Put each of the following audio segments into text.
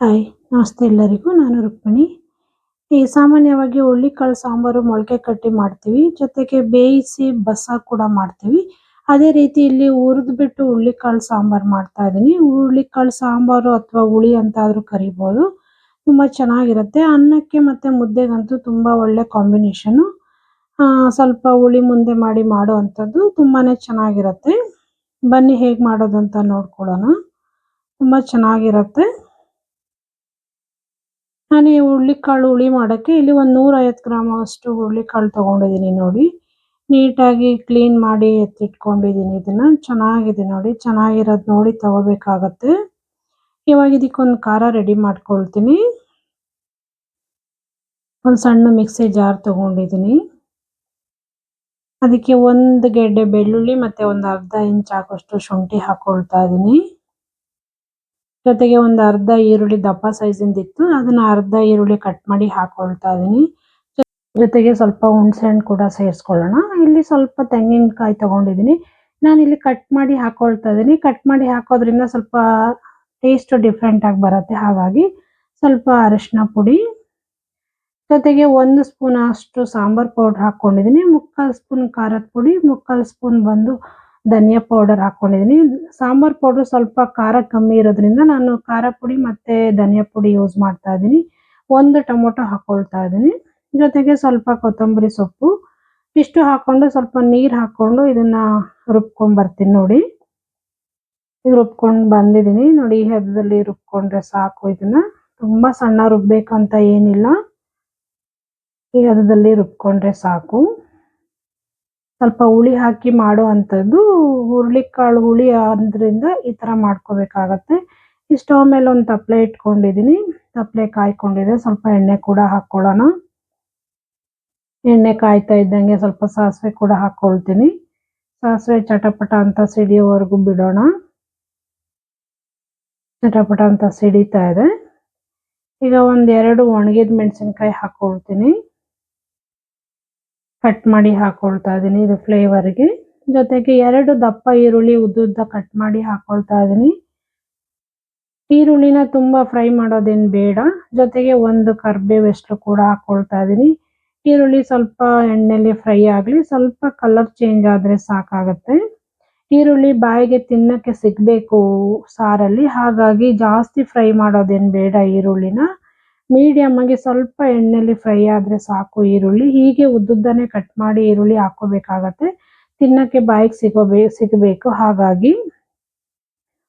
Hi, ನಮಸ್ತೆ ಎಲ್ಲರಿಗೂ. ನಾನು ರುಕ್ಮಿಣಿ. ಈ ಸಾಮಾನ್ಯವಾಗಿ ಹುಳ್ಳಿಕಾಳು ಸಾಂಬಾರು ಮೊಳಕೆ ಕಟ್ಟಿ ಮಾಡ್ತೀವಿ. ಜೊತೆಗೆ ಬೇಯಿಸಿ ಬಸ್ಸಾರ್ ಕೂಡ ಮಾಡ್ತೀವಿ. ಅದೇ ರೀತಿ ಇಲ್ಲಿ ಹುರಿದ್ಬಿಟ್ಟು ಹುಳ್ಳಿಕಾಳು ಸಾಂಬಾರ್ ಮಾಡ್ತಾ ಇದ್ದೀನಿ ಹುಳ್ಳಿಕಾಳು ಸಾಂಬಾರು ಅಥವಾ ಹುಳಿ ಅಂತಾದರೂ ಕರಿಬೋದು. ತುಂಬ ತುಂಬಾ ಚೆನ್ನಾಗಿರುತ್ತೆ. ಅನ್ನಕ್ಕೆ ಮತ್ತೆ ಮುದ್ದೆಗಂತೂ ತುಂಬಾ ಒಳ್ಳೆ ಕಾಂಬಿನೇಷನ್ ಸ್ವಲ್ಪ ಹುಳಿ ಮುಂದೆ ಮಾಡಿ ಮಾಡುವಂತದ್ದು ತುಂಬಾನೇ ಚೆನ್ನಾಗಿರುತ್ತೆ. ಬನ್ನಿ ಹೇಗೆ ಮಾಡೋದು ಅಂತ ನೋಡ್ಕೊಳ್ಳೋಣ. ತುಂಬಾ ಚೆನ್ನಾಗಿರುತ್ತೆ. ನಾನು ಈ ಹುಳ್ಳಿಕಾಳು ಹುಳಿ ಮಾಡೋಕ್ಕೆ ಇಲ್ಲಿ ಒಂದು ನೂರೈವತ್ತು ಗ್ರಾಮ್ ಅಷ್ಟು ಹುಳ್ಳಿಕಾಳು ತೊಗೊಂಡಿದ್ದೀನಿ ನೋಡಿ. ನೀಟಾಗಿ ಕ್ಲೀನ್ ಮಾಡಿ ಎತ್ತಿಟ್ಕೊಂಡಿದ್ದೀನಿ ಇದನ್ನ. ಚೆನ್ನಾಗಿದೆ ನೋಡಿ. ಚೆನ್ನಾಗಿರೋದು ನೋಡಿ ತಗೋಬೇಕಾಗತ್ತೆ. ಇವಾಗ ಇದಕ್ಕೊಂದು ಖಾರ ರೆಡಿ ಮಾಡ್ಕೊಳ್ತೀನಿ. ಒಂದು ಸಣ್ಣ ಮಿಕ್ಸಿ ಜಾರ್ ತೊಗೊಂಡಿದ್ದೀನಿ. ಅದಕ್ಕೆ ಒಂದು ಗೆಡ್ಡೆ ಬೆಳ್ಳುಳ್ಳಿ ಮತ್ತೆ ಒಂದು ಅರ್ಧ ಇಂಚ್ ಹಾಕೋಷ್ಟು ಶುಂಠಿ ಹಾಕ್ಕೊಳ್ತಾ ಇದ್ದೀನಿ ಜೊತೆಗೆ ಒಂದು ಅರ್ಧ ಈರುಳ್ಳಿ ದಪ್ಪ ಸೈಜಿಂದ ಇತ್ತು. ಅದನ್ನ ಅರ್ಧ ಈರುಳ್ಳಿ ಕಟ್ ಮಾಡಿ ಹಾಕೊಳ್ತಾ ಇದೀನಿ ಜೊತೆಗೆ ಸ್ವಲ್ಪ ಹುಣಸೆ ಹಣ್ಣು ಕೂಡ ಸೇರಿಸ್ಕೊಳ್ಳೋಣ. ಇಲ್ಲಿ ಸ್ವಲ್ಪ ತೆಂಗಿನಕಾಯಿ ತಗೊಂಡಿದ್ದೀನಿ. ನಾನು ಇಲ್ಲಿ ಕಟ್ ಮಾಡಿ ಹಾಕೊಳ್ತಾ ಇದೀನಿ ಕಟ್ ಮಾಡಿ ಹಾಕೋದ್ರಿಂದ ಸ್ವಲ್ಪ ಟೇಸ್ಟ್ ಡಿಫ್ರೆಂಟ್ ಆಗಿ ಬರುತ್ತೆ. ಹಾಗಾಗಿ ಸ್ವಲ್ಪ ಅರಿಶಿನ ಪುಡಿ. ಜೊತೆಗೆ ಒಂದು ಸ್ಪೂನ್ ಅಷ್ಟು ಸಾಂಬಾರ್ ಪೌಡರ್ ಹಾಕೊಂಡಿದ್ದೀನಿ. ಮುಕ್ಕಾಲು ಸ್ಪೂನ್ ಖಾರದ ಪುಡಿ, ಮುಕ್ಕಾಲು ಸ್ಪೂನ್ ಬಂದು ಧನಿಯಾ ಪೌಡರ್ ಹಾಕೊಂಡಿದ್ದೀನಿ. ಸಾಂಬಾರ್ ಪೌಡರ್ ಸ್ವಲ್ಪ ಖಾರ ಕಮ್ಮಿ ಇರೋದ್ರಿಂದ ನಾನು ಖಾರ ಪುಡಿ ಮತ್ತೆ ಧನಿಯಾ ಪುಡಿ ಯೂಸ್ ಮಾಡ್ತಾ ಇದ್ದೀನಿ. ಒಂದು ಟೊಮೊಟೊ ಹಾಕೊಳ್ತಾ ಇದ್ದೀನಿ. ಜೊತೆಗೆ ಸ್ವಲ್ಪ ಕೊತ್ತಂಬರಿ ಸೊಪ್ಪು. ಇಷ್ಟು ಹಾಕೊಂಡು ಸ್ವಲ್ಪ ನೀರು ಹಾಕೊಂಡು ಇದನ್ನ ರುಬ್ಕೊಂಡ್ ಬರ್ತೀನಿ ನೋಡಿ. ಈಗ ರುಬ್ಕೊಂಡು ಬಂದಿದ್ದೀನಿ. ನೋಡಿ, ಈ ಹದದಲ್ಲಿ ರುಬ್ಕೊಂಡ್ರೆ ಸಾಕು ಇದನ್ನ. ತುಂಬಾ ಸಣ್ಣ ರುಬ್ಬೇಕಂತ ಏನಿಲ್ಲ. ಈ ಹದದಲ್ಲಿ ರುಬ್ಕೊಂಡ್ರೆ ಸಾಕು. ಸ್ವಲ್ಪ ಹುಳಿ ಹಾಕಿ ಮಾಡೋ ಅಂಥದ್ದು ಹುರುಳಿಕಾಳು ಹುಳಿ ಆದ್ರಿಂದ ಈ ತರ ಮಾಡ್ಕೋಬೇಕಾಗತ್ತೆ. ಈ ಸ್ಟವ್ ಮೇಲೆ ಒಂದು ತಪ್ಪಲೆ ಇಟ್ಕೊಂಡಿದ್ದೀನಿ. ತಪ್ಪಲೆ ಕಾಯ್ಕೊಂಡಿದೆ. ಸ್ವಲ್ಪ ಎಣ್ಣೆ ಕೂಡ ಹಾಕೊಳ್ಳೋಣ ಎಣ್ಣೆ ಕಾಯ್ತಾ ಇದ್ದಂಗೆ ಸ್ವಲ್ಪ ಸಾಸಿವೆ ಕೂಡ ಹಾಕೊಳ್ತೀನಿ ಸಾಸಿವೆ ಚಟಪಟ ಅಂತ ಸಿಡಿಯೋವರೆಗೂ ಬಿಡೋಣ. ಚಟಪಟ ಅಂತ ಸಿಡಿತಾ ಇದೆ. ಈಗ ಒಂದ್ ಎರಡು ಒಣಗಿದ ಮೆಣಸಿನ್ಕಾಯಿ ಹಾಕೊಳ್ತೀನಿ ಕಟ್ ಮಾಡಿ ಹಾಕೊಳ್ತಾ ಇದ್ದೀನಿ ಇದು ಫ್ಲೇವರ್ಗೆ ಜೊತೆಗೆ ಎರಡು ದಪ್ಪ ಈರುಳ್ಳಿ ಉದ್ದುದ್ದ ಕಟ್ ಮಾಡಿ ಹಾಕೊಳ್ತಾ ಇದ್ದೀನಿ ಈರುಳ್ಳಿನ ತುಂಬಾ ಫ್ರೈ ಮಾಡೋದೇನು ಬೇಡ. ಜೊತೆಗೆ ಒಂದು ಕರ್ಬೇವೆಷ್ಟು ಕೂಡ ಹಾಕೊಳ್ತಾ ಇದ್ದೀನಿ ಈರುಳ್ಳಿ ಸ್ವಲ್ಪ ಎಣ್ಣೆಲಿ ಫ್ರೈ ಆಗಲಿ, ಸ್ವಲ್ಪ ಕಲರ್ ಚೇಂಜ್ ಆದ್ರೆ ಸಾಕಾಗತ್ತೆ. ಈರುಳ್ಳಿ ಬಾಯಿಗೆ ತಿನ್ನಕ್ಕೆ ಸಿಗ್ಬೇಕು ಸಾರಲ್ಲಿ, ಹಾಗಾಗಿ ಜಾಸ್ತಿ ಫ್ರೈ ಮಾಡೋದೇನು ಬೇಡ ಈರುಳ್ಳಿನ. ಮೀಡಿಯಮ್ ಆಗಿ ಸ್ವಲ್ಪ ಎಣ್ಣೆಲಿ ಫ್ರೈ ಆದ್ರೆ ಸಾಕು ಈರುಳ್ಳಿ. ಹೀಗೆ ಉದ್ದುದ್ದನೆ ಕಟ್ ಮಾಡಿ ಈರುಳ್ಳಿ ಹಾಕೋಬೇಕಾಗತ್ತೆ ತಿನ್ನಕ್ಕೆ ಬಾಯಿಗೆ ಸಿಗೋಬೇ ಸಿಗಬೇಕು. ಹಾಗಾಗಿ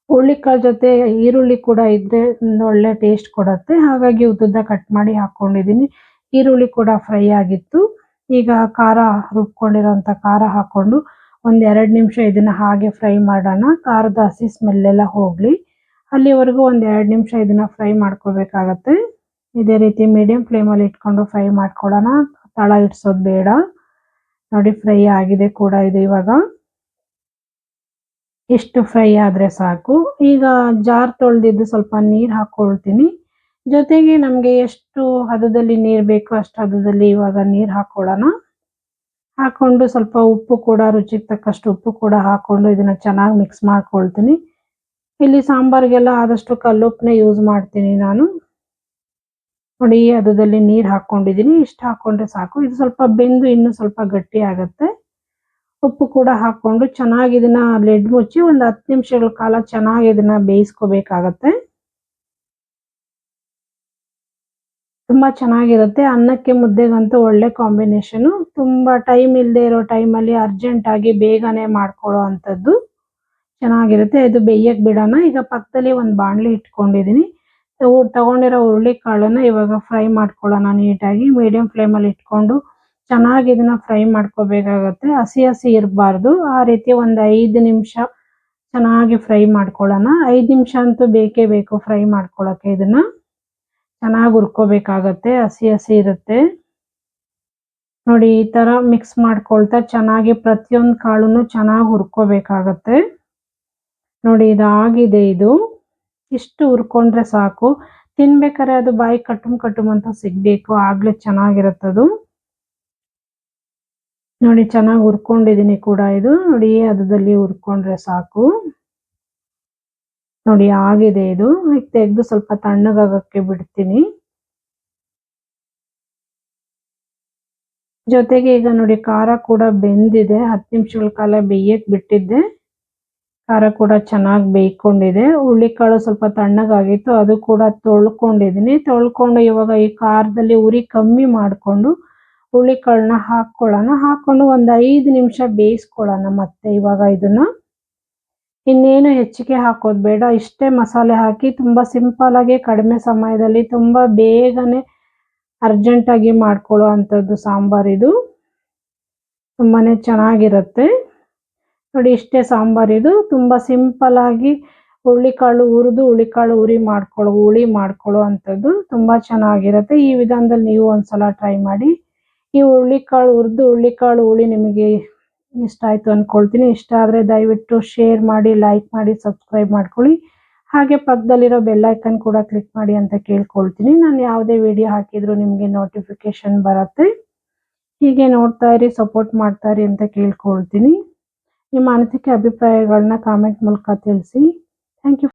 ಹುಳ್ಳಿಕಾಳು ಜೊತೆ ಈರುಳ್ಳಿ ಕೂಡ ಇದ್ರೆ ಒಳ್ಳೆ ಟೇಸ್ಟ್ ಕೊಡುತ್ತೆ. ಹಾಗಾಗಿ ಉದ್ದುದ್ದ ಕಟ್ ಮಾಡಿ ಹಾಕೊಂಡಿದ್ದೀನಿ ಈರುಳ್ಳಿ ಕೂಡ ಫ್ರೈ ಆಗಿತ್ತು. ಈಗ ಖಾರ ರುಬ್ಕೊಂಡಿರೋಂಥ ಖಾರ ಹಾಕೊಂಡು ಒಂದ್ ಎರಡ್ ನಿಮಿಷ ಇದನ್ನ ಹಾಗೆ ಫ್ರೈ ಮಾಡೋಣ. ಖಾರದ ಹಸಿ ಸ್ಮೆಲ್ ಎಲ್ಲ ಹೋಗ್ಲಿ. ಅಲ್ಲಿವರೆಗೂ ಒಂದ್ ಎರಡ್ ನಿಮಿಷ ಇದನ್ನ ಫ್ರೈ ಮಾಡ್ಕೋಬೇಕಾಗತ್ತೆ. ಇದೇ ರೀತಿ ಮೀಡಿಯಂ ಫ್ಲೇಮಲ್ಲಿ ಇಟ್ಕೊಂಡು ಫ್ರೈ ಮಾಡ್ಕೊಳ್ಳೋಣ ತಳ ಇಡ್ಸೋದು ಬೇಡ. ನೋಡಿ ಫ್ರೈ ಆಗಿದೆ ಕೂಡ ಇದು ಇವಾಗ. ಇಷ್ಟು ಫ್ರೈ ಆದರೆ ಸಾಕು. ಈಗ ಜಾರ್ ತೊಳೆದಿದ್ದು ಸ್ವಲ್ಪ ನೀರು ಹಾಕ್ಕೊಳ್ತೀನಿ ಜೊತೆಗೆ ನಮಗೆ ಎಷ್ಟು ಹದದಲ್ಲಿ ನೀರು ಬೇಕು ಅಷ್ಟು ಹದದಲ್ಲಿ ಇವಾಗ ನೀರು ಹಾಕ್ಕೊಳ್ಳೋಣ ಹಾಕೊಂಡು ಸ್ವಲ್ಪ ಉಪ್ಪು ಕೂಡ, ರುಚಿಗೆ ತಕ್ಕಷ್ಟು ಉಪ್ಪು ಕೂಡ ಹಾಕೊಂಡು ಇದನ್ನ ಚೆನ್ನಾಗಿ ಮಿಕ್ಸ್ ಮಾಡ್ಕೊಳ್ತೀನಿ. ಇಲ್ಲಿ ಸಾಂಬಾರಿಗೆಲ್ಲ ಆದಷ್ಟು ಕಲ್ಲುಪ್ಪನ್ನೇ ಯೂಸ್ ಮಾಡ್ತೀನಿ ನಾನು. ನೋಡಿ, ಈ ಹದದಲ್ಲಿ ನೀರು ಹಾಕೊಂಡಿದ್ದೀನಿ ಇಷ್ಟು ಹಾಕೊಂಡ್ರೆ ಸಾಕು. ಇದು ಸ್ವಲ್ಪ ಬೆಂದು ಇನ್ನು ಸ್ವಲ್ಪ ಗಟ್ಟಿ ಆಗತ್ತೆ. ಉಪ್ಪು ಕೂಡ ಹಾಕೊಂಡು ಚೆನ್ನಾಗಿ ಇದನ್ನ ಲೆಡ್ ಮುಚ್ಚಿ ಒಂದು ಹತ್ತು ನಿಮಿಷಗಳ ಕಾಲ ಚೆನ್ನಾಗಿ ಇದನ್ನ ಬೇಯಿಸ್ಕೋಬೇಕಾಗತ್ತೆ. ತುಂಬಾ ಚೆನ್ನಾಗಿರುತ್ತೆ. ಅನ್ನಕ್ಕೆ ಮುದ್ದೆಗಂತೂ ಒಳ್ಳೆ ಕಾಂಬಿನೇಷನ್. ತುಂಬಾ ಟೈಮ್ ಇಲ್ಲದೆ ಇರೋ ಅರ್ಜೆಂಟ್ ಆಗಿ ಬೇಗನೆ ಮಾಡ್ಕೊಳ್ಳೋ ಅಂಥದ್ದು ಚೆನ್ನಾಗಿರುತ್ತೆ. ಇದು ಬೇಯಕ್ಕೆ ಬಿಡೋಣ ಈಗ ಪಕ್ಕದಲ್ಲಿ ಒಂದು ಬಾಣಲಿ ಇಟ್ಕೊಂಡಿದ್ದೀನಿ ತಗೊಂಡಿರೋ ಹುರುಳಿ ಕಾಳನ್ನ ಇವಾಗ ಫ್ರೈ ಮಾಡ್ಕೊಳ್ಳೋಣ ನೀಟಾಗಿ. ಮೀಡಿಯಂ ಫ್ಲೇಮಲ್ಲಿ ಇಟ್ಕೊಂಡು ಚೆನ್ನಾಗಿ ಇದನ್ನ ಫ್ರೈ ಮಾಡ್ಕೋಬೇಕಾಗತ್ತೆ. ಹಸಿ ಹಸಿ ಇರಬಾರ್ದು. ಆ ರೀತಿ ಒಂದು ಐದು ನಿಮಿಷ ಚೆನ್ನಾಗಿ ಫ್ರೈ ಮಾಡ್ಕೊಳ್ಳೋಣ. ಐದು ನಿಮಿಷ ಅಂತೂ ಬೇಕೇ ಬೇಕು ಫ್ರೈ ಮಾಡ್ಕೊಳ್ಳೋಕೆ ಇದನ್ನ. ಚೆನ್ನಾಗಿ ಹುರ್ಕೋಬೇಕಾಗತ್ತೆ. ಹಸಿ ಹಸಿ ಇರುತ್ತೆ. ನೋಡಿ, ಈ ತರ ಮಿಕ್ಸ್ ಮಾಡ್ಕೊಳ್ತಾ ಚೆನ್ನಾಗಿ ಪ್ರತಿಯೊಂದು ಕಾಳುನು ಚೆನ್ನಾಗಿ ಹುರ್ಕೋಬೇಕಾಗತ್ತೆ. ನೋಡಿ, ಇದಾಗಿದೆ ಇದು. ಇಷ್ಟು ಹುರ್ಕೊಂಡ್ರೆ ಸಾಕು. ತಿನ್ಬೇಕಾದ್ರೆ ಅದು ಬಾಯಿ ಕಟ್ಟುಮ್ ಕಟ್ಟುಮ್ ಅಂತ ಸಿಗ್ಬೇಕು. ಆಗ್ಲೇ ಚೆನ್ನಾಗಿರುತ್ತದು. ನೋಡಿ, ಚೆನ್ನಾಗಿ ಹುರ್ಕೊಂಡಿದೀನಿ ಕೂಡ ಇದು. ನೋಡಿ ಹದದಲ್ಲಿ ಹುರ್ಕೊಂಡ್ರೆ ಸಾಕು. ನೋಡಿ, ಆಗಿದೆ ಇದು. ಈಗ ತೆಗೆದು ಸ್ವಲ್ಪ ತಣ್ಣಗಾಗಕ್ಕೆ ಬಿಡ್ತೀನಿ. ಜೊತೆಗೆ ಈಗ ನೋಡಿ, ಖಾರ ಕೂಡ ಬೆಂದಿದೆ. ಹತ್ತು ನಿಮಿಷಗಳ ಕಾಲ ಬೇಯಕ್ಕೆ ಬಿಟ್ಟಿದ್ದೆ. ಖಾರ ಕೂಡ ಚೆನ್ನಾಗಿ ಬೇಯ್ಕೊಂಡಿದೆ. ಹುಳ್ಳಿಕಾಳು ಸ್ವಲ್ಪ ತಣ್ಣಗಾಗಿತ್ತು, ಅದು ಕೂಡ ತೊಳ್ಕೊಂಡಿದ್ದೀನಿ. ತೊಳ್ಕೊಂಡು ಇವಾಗ ಈ ಖಾರದಲ್ಲಿ ಉರಿ ಕಮ್ಮಿ ಮಾಡಿಕೊಂಡು ಹುಳ್ಳಿಕಾಳನ್ನ ಹಾಕ್ಕೊಳ್ಳೋಣ. ಹಾಕ್ಕೊಂಡು ಒಂದು ಐದು ನಿಮಿಷ ಬೇಯಿಸ್ಕೊಳ್ಳೋಣ ಮತ್ತೆ ಇವಾಗ ಇದನ್ನು. ಇನ್ನೇನು ಹೆಚ್ಚಿಗೆ ಹಾಕೋದು ಬೇಡ, ಇಷ್ಟೇ ಮಸಾಲೆ ಹಾಕಿ ತುಂಬ ಸಿಂಪಲಾಗಿ ಕಡಿಮೆ ಸಮಯದಲ್ಲಿ ತುಂಬ ಬೇಗನೆ ಅರ್ಜೆಂಟಾಗಿ ಮಾಡ್ಕೊಳ್ಳೋ ಅಂಥದ್ದು ಸಾಂಬಾರಿದು ತುಂಬಾ ಚೆನ್ನಾಗಿರುತ್ತೆ. ನೋಡಿ, ಇಷ್ಟೇ ಸಾಂಬಾರಿದು ತುಂಬ ಸಿಂಪಲ್ ಆಗಿ ಹುಳ್ಳಿಕಾಳು ಹುರಿದು ಹುಳಿಕಾಳು ಉರಿ ಮಾಡ್ಕೊಳ್ಳೋ ಹುಳಿ ಮಾಡ್ಕೊಳ್ಳೋ ಅಂಥದ್ದು ತುಂಬ ಚೆನ್ನಾಗಿರುತ್ತೆ. ಈ ವಿಧಾನದಲ್ಲಿ ನೀವು ಒಂದ್ಸಲ ಟ್ರೈ ಮಾಡಿ. ಈ ಹುಳ್ಳಿಕಾಳು ಹುರಿದು ಹುಳ್ಳಿಕಾಳು ಹುಳಿ ನಿಮಗೆ ಇಷ್ಟ ಆಯಿತು ಅಂದ್ಕೊಳ್ತೀನಿ ಇಷ್ಟ ಆದರೆ ದಯವಿಟ್ಟು ಶೇರ್ ಮಾಡಿ ಲೈಕ್ ಮಾಡಿ ಸಬ್ಸ್ಕ್ರೈಬ್ ಮಾಡ್ಕೊಳ್ಳಿ. ಹಾಗೆ ಪಕ್ಕದಲ್ಲಿರೋ ಬೆಲ್ಲೈಕನ್ ಕೂಡ ಕ್ಲಿಕ್ ಮಾಡಿ ಅಂತ ಕೇಳ್ಕೊಳ್ತೀನಿ. ನಾನು ಯಾವುದೇ ವಿಡಿಯೋ ಹಾಕಿದ್ರು ನಿಮಗೆ ನೋಟಿಫಿಕೇಶನ್ ಬರುತ್ತೆ. ಹೀಗೆ ನೋಡ್ತಾ ಇರಿ ಸಪೋರ್ಟ್ ಮಾಡ್ತಾ ಇರಿ ಅಂತ ಕೇಳ್ಕೊಳ್ತೀನಿ. ನಿಮ್ಮ ಅನಿಸಿಕೆ ಅಭಿಪ್ರಾಯಗಳನ್ನ ಕಾಮೆಂಟ್ ಮೂಲಕ ತಿಳಿಸಿ ಥ್ಯಾಂಕ್ ಯು